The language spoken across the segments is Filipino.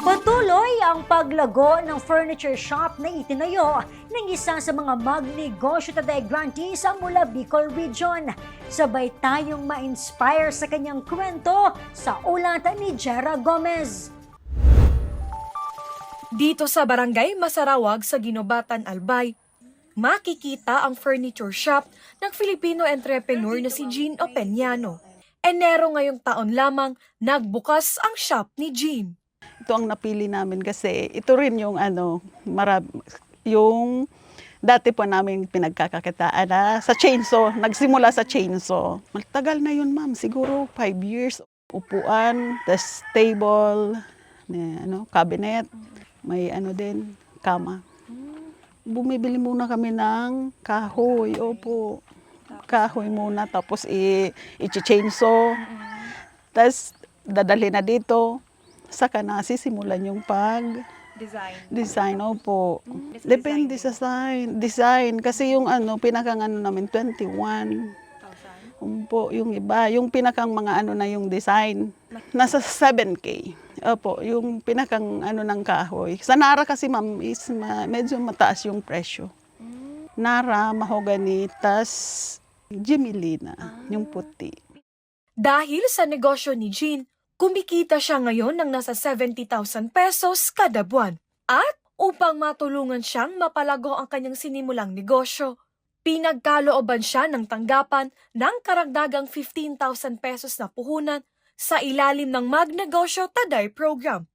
Patuloy ang paglago ng furniture shop na itinayo ng isa sa mga magnegosyo taday grantee sa mula Bicol Region. Sabay tayong ma-inspire sa kanyang kwento sa ulat ni Jera Gomez. Dito sa barangay Masarawag sa Ginobatan, Albay, makikita ang furniture shop ng Filipino entrepreneur na si Jean Opeñano. Enero ngayong taon lamang, nagbukas ang shop ni Jean. Ito ang napili namin kasi ito rin yung ano, marab, yung dati po namin pinagkakakitaan na sa chainsaw, nagsimula sa chainsaw. Matagal na yun ma'am, siguro five years. Upuan, tas table, na, ano, cabinet, may ano din, kama. Bumibili muna kami ng kahoy, opo. Kahoy muna, tapos i- i-chainsaw. Tapos dadalhin na dito. Saka na sisimulan yung pag Design. design opo. Depende sa design. Design kasi yung ano pinakang ano namin 21. Opo, yung iba, yung pinakang mga ano na yung design nasa 7k. Opo, yung pinakang ano ng kahoy. Sa Nara kasi ma'am is ma- medyo mataas yung presyo. Nara, mahogany, tas Jimilina, yung puti. Dahil sa negosyo ni Jean, kumikita siya ngayon ng nasa 70,000 pesos kada buwan. At upang matulungan siyang mapalago ang kanyang sinimulang negosyo, pinagkalooban siya ng tanggapan ng karagdagang 15,000 pesos na puhunan sa ilalim ng Magnegosyo Taday Program.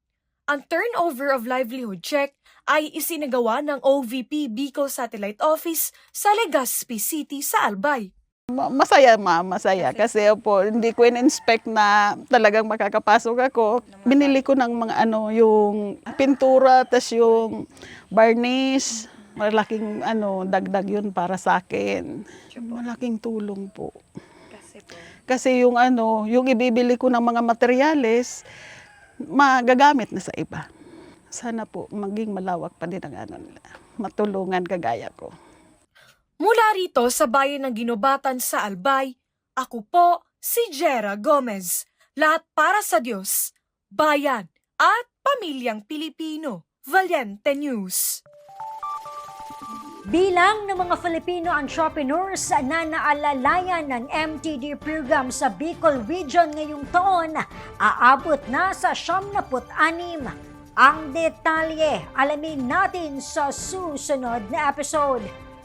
Ang turnover of livelihood check ay isinagawa ng OVP Bicol Satellite Office sa Legazpi City sa Albay. Ma- Masaya ma, masaya. Kasi po, hindi ko in-inspect na talagang makakapasok ako. Binili ko ng mga ano, yung pintura, tas yung varnish. Malaking ano, dagdag yun para sa akin. Malaking tulong po. Kasi yung ano, yung ibibili ko ng mga materyales, magagamit na sa iba. Sana po maging malawak pa din ang ano nila. Matulungan kagaya ko. Rito sa bayan ng Ginobatan sa Albay, ako po si Jera Gomez. Lahat para sa Diyos, bayan at pamilyang Pilipino. Valiente News. Bilang ng mga Filipino entrepreneurs na naalalayan ng MTD program sa Bicol Region ngayong taon, aabot na sa 76. Ang detalye, alamin natin sa susunod na episode.